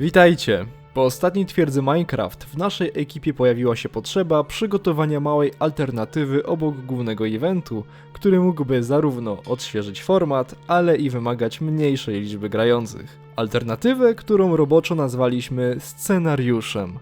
Witajcie! Po ostatniej twierdzy Minecraft w naszej ekipie pojawiła się potrzeba przygotowania małej alternatywy obok głównego eventu, który mógłby zarówno odświeżyć format, ale i wymagać mniejszej liczby grających. Alternatywę, którą roboczo nazwaliśmy scenariuszem.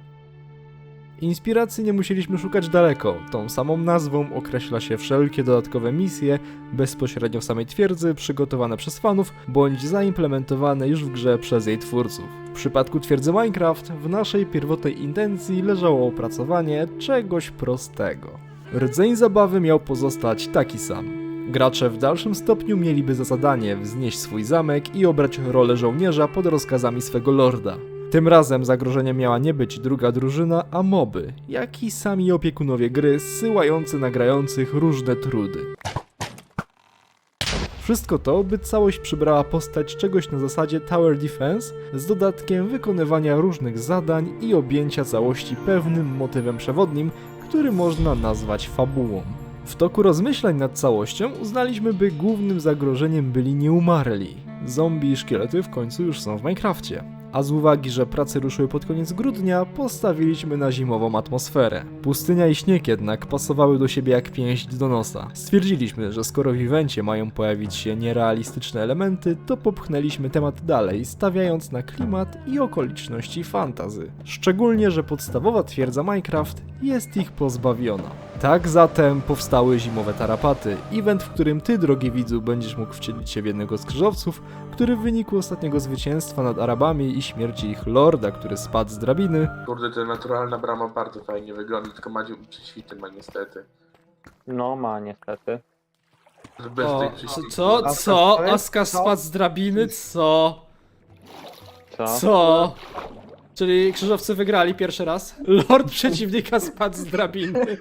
Inspiracji nie musieliśmy szukać daleko. Tą samą nazwą określa się wszelkie dodatkowe misje bezpośrednio w samej twierdzy przygotowane przez fanów bądź zaimplementowane już w grze przez jej twórców. W przypadku twierdzy Minecraft w naszej pierwotnej intencji leżało opracowanie czegoś prostego. Rdzeń zabawy miał pozostać taki sam. Gracze w dalszym stopniu mieliby za zadanie wznieść swój zamek i obrać rolę żołnierza pod rozkazami swego lorda. Tym razem zagrożeniem miała nie być druga drużyna, a moby, jak i sami opiekunowie gry zsyłający na grających różne trudy. Wszystko to, by całość przybrała postać czegoś na zasadzie Tower Defense z dodatkiem wykonywania różnych zadań i objęcia całości pewnym motywem przewodnim, który można nazwać fabułą. W toku rozmyślań nad całością uznaliśmy, by głównym zagrożeniem byli nieumarli. Zombie i szkielety w końcu już są w Minecrafcie. A z uwagi, że prace ruszyły pod koniec grudnia, postawiliśmy na zimową atmosferę. Pustynia i śnieg jednak pasowały do siebie jak pięść do nosa. Stwierdziliśmy, że skoro w evencie mają pojawić się nierealistyczne elementy, to popchnęliśmy temat dalej, stawiając na klimat i okoliczności fantazy. Szczególnie, że podstawowa twierdza Minecraft jest ich pozbawiona. Tak zatem powstały zimowe tarapaty, event, w którym ty, drogi widzu, będziesz mógł wcielić się w jednego z krzyżowców, który w wyniku ostatniego zwycięstwa nad Arabami i śmierci ich lorda, który spadł z drabiny, Kurde, ta naturalna brama bardzo fajnie wygląda, tylko Madziu prześwity ma niestety. No ma niestety. Bez O, tej co, co, co? Co? spadł z drabiny? Co? Co? Co? Czyli krzyżowcy wygrali pierwszy raz? Lord przeciwnika spadł z drabiny.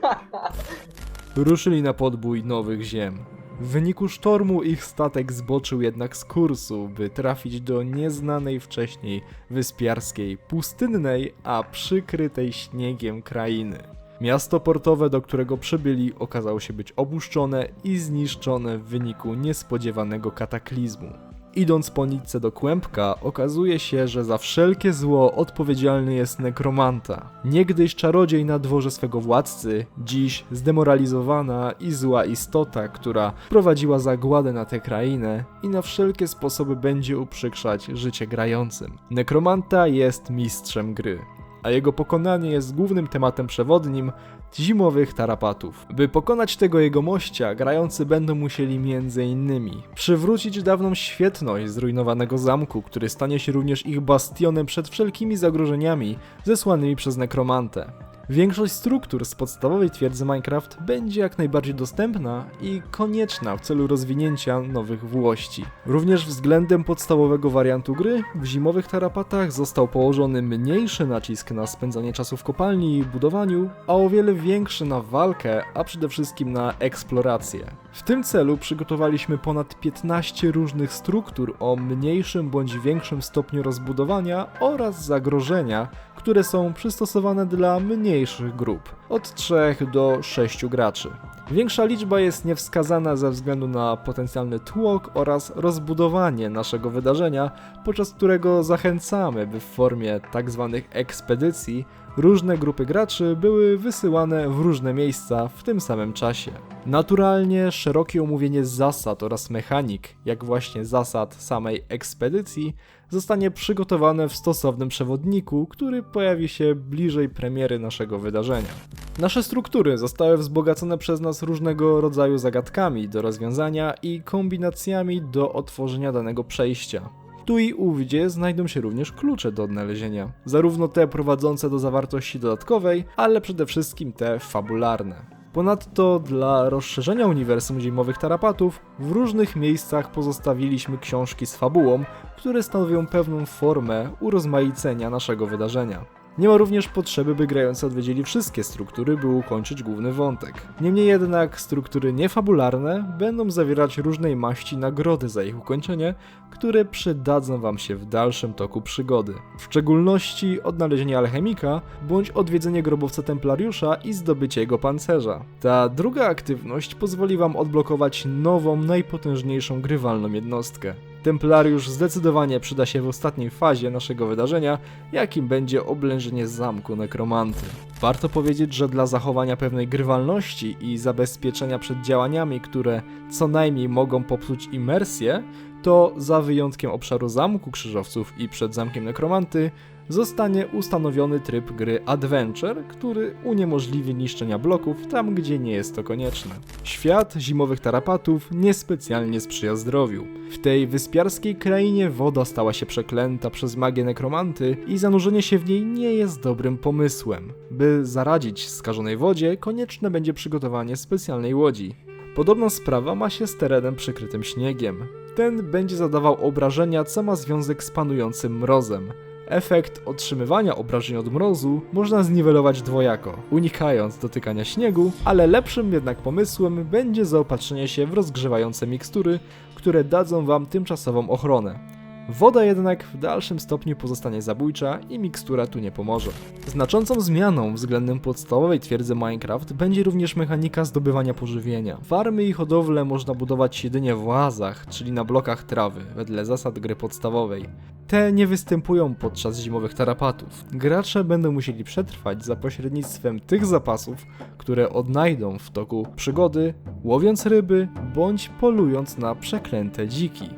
Ruszyli na podbój nowych ziem. W wyniku sztormu ich statek zboczył jednak z kursu, by trafić do nieznanej wcześniej wyspiarskiej, pustynnej, a przykrytej śniegiem krainy. Miasto portowe, do którego przybyli, okazało się być opuszczone i zniszczone w wyniku niespodziewanego kataklizmu. Idąc po nitce do kłębka, okazuje się, że za wszelkie zło odpowiedzialny jest nekromanta. Niegdyś czarodziej na dworze swego władcy, dziś zdemoralizowana i zła istota, która prowadziła zagładę na tę krainę i na wszelkie sposoby będzie uprzykrzać życie grającym. Nekromanta jest mistrzem gry a jego pokonanie jest głównym tematem przewodnim zimowych tarapatów. By pokonać tego jego mościa, grający będą musieli m.in. przywrócić dawną świetność zrujnowanego zamku, który stanie się również ich bastionem przed wszelkimi zagrożeniami zesłanymi przez nekromantę. Większość struktur z podstawowej twierdzy Minecraft będzie jak najbardziej dostępna i konieczna w celu rozwinięcia nowych włości. Również względem podstawowego wariantu gry, w zimowych tarapatach został położony mniejszy nacisk na spędzanie czasu w kopalni i budowaniu, a o wiele większy na walkę, a przede wszystkim na eksplorację. W tym celu przygotowaliśmy ponad 15 różnych struktur o mniejszym bądź większym stopniu rozbudowania oraz zagrożenia, które są przystosowane dla mniejszych grup, od 3 do 6 graczy. Większa liczba jest niewskazana ze względu na potencjalny tłok oraz rozbudowanie naszego wydarzenia, podczas którego zachęcamy, by w formie tzw. ekspedycji różne grupy graczy były wysyłane w różne miejsca w tym samym czasie. Naturalnie szerokie omówienie zasad oraz mechanik, jak właśnie zasad samej ekspedycji, zostanie przygotowane w stosownym przewodniku, który pojawi się bliżej premiery naszego wydarzenia. Nasze struktury zostały wzbogacone przez nas różnego rodzaju zagadkami do rozwiązania i kombinacjami do otworzenia danego przejścia. Tu i ówdzie znajdą się również klucze do odnalezienia, zarówno te prowadzące do zawartości dodatkowej, ale przede wszystkim te fabularne. Ponadto dla rozszerzenia uniwersum zimowych tarapatów w różnych miejscach pozostawiliśmy książki z fabułą, które stanowią pewną formę urozmaicenia naszego wydarzenia. Nie ma również potrzeby, by grający odwiedzili wszystkie struktury, by ukończyć główny wątek. Niemniej jednak struktury niefabularne będą zawierać różnej maści nagrody za ich ukończenie, które przydadzą wam się w dalszym toku przygody. W szczególności odnalezienie alchemika, bądź odwiedzenie grobowca templariusza i zdobycie jego pancerza. Ta druga aktywność pozwoli wam odblokować nową, najpotężniejszą grywalną jednostkę. Templariusz zdecydowanie przyda się w ostatniej fazie naszego wydarzenia, jakim będzie oblężenie zamku nekromanty. Warto powiedzieć, że dla zachowania pewnej grywalności i zabezpieczenia przed działaniami, które co najmniej mogą popsuć imersję, to za wyjątkiem obszaru zamku krzyżowców i przed zamkiem nekromanty zostanie ustanowiony tryb gry Adventure, który uniemożliwi niszczenia bloków tam, gdzie nie jest to konieczne. Świat zimowych tarapatów niespecjalnie sprzyja zdrowiu. W tej wyspiarskiej krainie woda stała się przeklęta przez magię nekromanty i zanurzenie się w niej nie jest dobrym pomysłem. By zaradzić skażonej wodzie, konieczne będzie przygotowanie specjalnej łodzi. Podobna sprawa ma się z terenem przykrytym śniegiem. Ten będzie zadawał obrażenia, co ma związek z panującym mrozem. Efekt otrzymywania obrażeń od mrozu można zniwelować dwojako, unikając dotykania śniegu, ale lepszym jednak pomysłem będzie zaopatrzenie się w rozgrzewające mikstury, które dadzą wam tymczasową ochronę. Woda jednak w dalszym stopniu pozostanie zabójcza i mikstura tu nie pomoże. Znaczącą zmianą względem podstawowej twierdzy Minecraft będzie również mechanika zdobywania pożywienia. Farmy i hodowle można budować jedynie w łazach, czyli na blokach trawy, wedle zasad gry podstawowej. Te nie występują podczas zimowych tarapatów. Gracze będą musieli przetrwać za pośrednictwem tych zapasów, które odnajdą w toku przygody, łowiąc ryby bądź polując na przeklęte dziki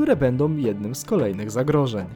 które będą jednym z kolejnych zagrożeń.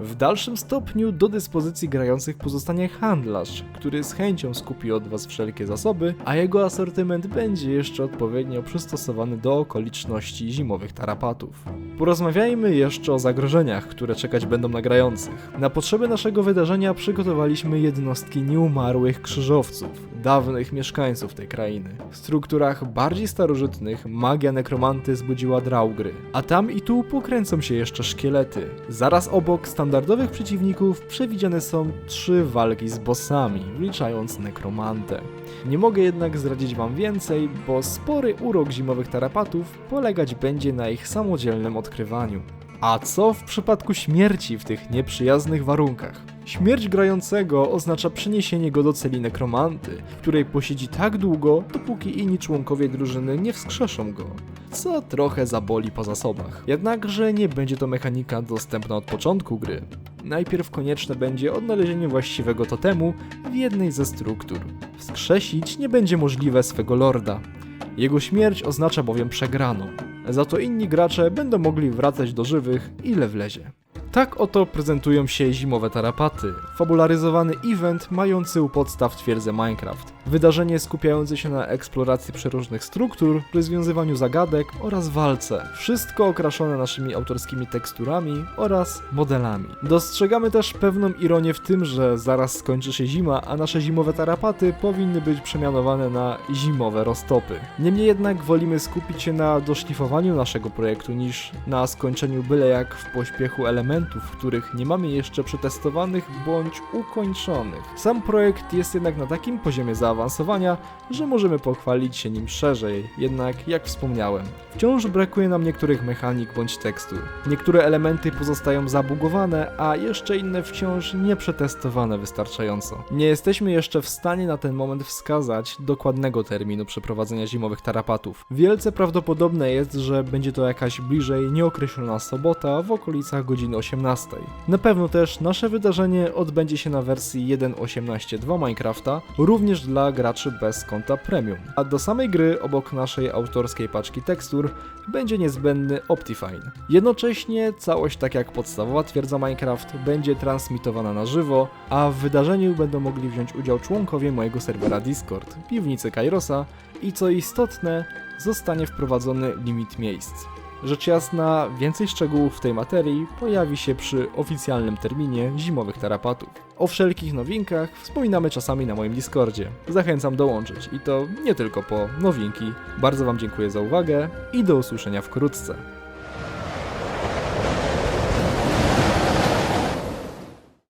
W dalszym stopniu do dyspozycji grających pozostanie handlarz, który z chęcią skupi od Was wszelkie zasoby, a jego asortyment będzie jeszcze odpowiednio przystosowany do okoliczności zimowych tarapatów. Porozmawiajmy jeszcze o zagrożeniach, które czekać będą na grających. Na potrzeby naszego wydarzenia przygotowaliśmy jednostki nieumarłych krzyżowców, dawnych mieszkańców tej krainy. W strukturach bardziej starożytnych magia nekromanty zbudziła draugry, a tam i tu pokręcą się jeszcze szkielety. Zaraz obok standardowych przeciwników przewidziane są trzy walki z bossami, wliczając nekromantę. Nie mogę jednak zdradzić wam więcej, bo spory urok zimowych tarapatów polegać będzie na ich samodzielnym odkrywaniu. A co w przypadku śmierci w tych nieprzyjaznych warunkach? Śmierć grającego oznacza przeniesienie go do celi nekromanty, w której posiedzi tak długo, dopóki inni członkowie drużyny nie wskrzeszą go, co trochę zaboli po zasobach. Jednakże nie będzie to mechanika dostępna od początku gry. Najpierw konieczne będzie odnalezienie właściwego totemu w jednej ze struktur. Wskrzesić nie będzie możliwe swego lorda. Jego śmierć oznacza bowiem przegraną. Za to inni gracze będą mogli wracać do żywych ile wlezie. Tak oto prezentują się zimowe tarapaty, fabularyzowany event mający u podstaw twierdzę Minecraft. Wydarzenie skupiające się na eksploracji przeróżnych struktur, rozwiązywaniu zagadek oraz walce. Wszystko okraszone naszymi autorskimi teksturami oraz modelami. Dostrzegamy też pewną ironię w tym, że zaraz skończy się zima, a nasze zimowe tarapaty powinny być przemianowane na zimowe roztopy. Niemniej jednak wolimy skupić się na doszlifowaniu naszego projektu niż na skończeniu byle jak w pośpiechu elementów, których nie mamy jeszcze przetestowanych bądź ukończonych. Sam projekt jest jednak na takim poziomie zaawansowania, że możemy pochwalić się nim szerzej, jednak jak wspomniałem, wciąż brakuje nam niektórych mechanik bądź tekstur. Niektóre elementy pozostają zabugowane, a jeszcze inne wciąż nie przetestowane wystarczająco. Nie jesteśmy jeszcze w stanie na ten moment wskazać dokładnego terminu przeprowadzenia zimowych tarapatów. Wielce prawdopodobne jest, że będzie to jakaś bliżej nieokreślona sobota w okolicach godziny 18. Na pewno też nasze wydarzenie odbędzie się na wersji 1.18.2 Minecrafta, również dla graczy bez konta premium. A do samej gry, obok naszej autorskiej paczki tekstur, będzie niezbędny Optifine. Jednocześnie całość, tak jak podstawowa twierdza Minecraft, będzie transmitowana na żywo, a w wydarzeniu będą mogli wziąć udział członkowie mojego serwera Discord, piwnicy Kairosa i co istotne, zostanie wprowadzony limit miejsc. Rzecz jasna, więcej szczegółów w tej materii pojawi się przy oficjalnym terminie zimowych tarapatów. O wszelkich nowinkach wspominamy czasami na moim Discordzie. Zachęcam dołączyć i to nie tylko po nowinki. Bardzo Wam dziękuję za uwagę i do usłyszenia wkrótce.